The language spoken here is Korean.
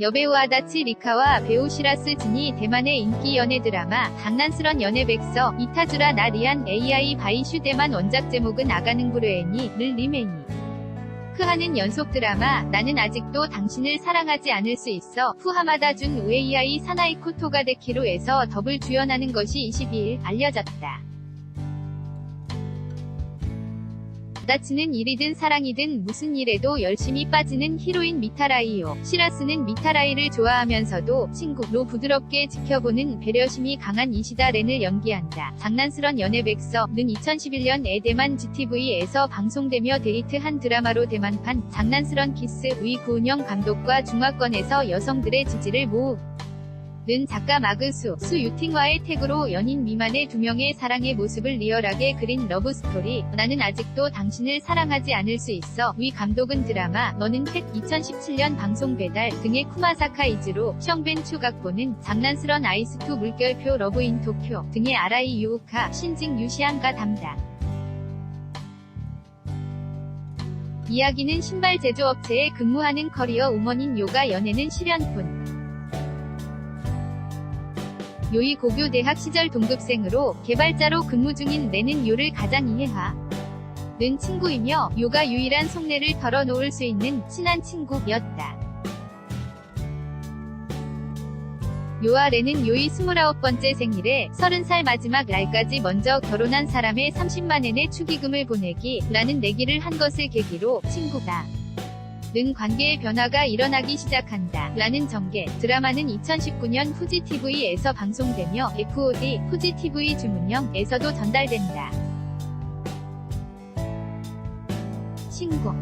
여배우 아다치 리카와 배우 시라스 진이 대만의 인기 연애 드라마 장난스런 연애 백서 이타주라 나리안 AI 바이 슈 대만 원작 제목은 아가는 구르에니 를 리메니 크하는 연속 드라마 나는 아직도 당신을 사랑하지 않을 수 있어 푸하마다 준 우에이아이 사나이코 토가 데키로에서 더블 주연하는 것이 22일 알려졌다. 다치는 일이든 사랑이든 무슨 일에도 열심히 빠지는 히로인 미타라이요. 시라스는 미타라이를 좋아하면서도 친구로 부드럽게 지켜보는 배려심이 강한 이시다 렌을 연기한다. 장난스런 연애 백서는 2011년 에대만 GTV에서 방송되며 데이트한 드라마로 대만판 장난스런 키스 의 구은영 감독과 중화권에서 여성들의 지지를 모으 는 작가 마그수, 수 유팅와의 태그로 연인 미만의 두 명의 사랑의 모습을 리얼하게 그린 러브 스토리, 나는 아직도 당신을 사랑하지 않을 수 있어, 위 감독은 드라마, 너는 팩 2017년 방송 배달 등의 쿠마사카 이즈로, 션벤 추각보는 장난스런 아이스2 물결표 러브 인 도쿄 등의 아라이 유우카, 신징 유시안가 담당. 이야기는 신발 제조업체에 근무하는 커리어 우먼인 요가 연애는 실연뿐. 요이 고교 대학 시절 동급생으로 개발자로 근무 중인 내는 요를 가장 이해하. 는 친구이며 요가 유일한 속내를 털어놓을 수 있는 친한 친구였다. 요아 레는 요이 29번째 생일에 30살 마지막 날까지 먼저 결혼한 사람의 30만엔의 축의금을 보내기 라는 내기를 한 것을 계기로 친구다. 는 관계의 변화가 일어나기 시작한다. 라는 전개. 드라마는 2019년 후지TV에서 방송되며 FOD, 후지TV 주문형에서도 전달된다. 신고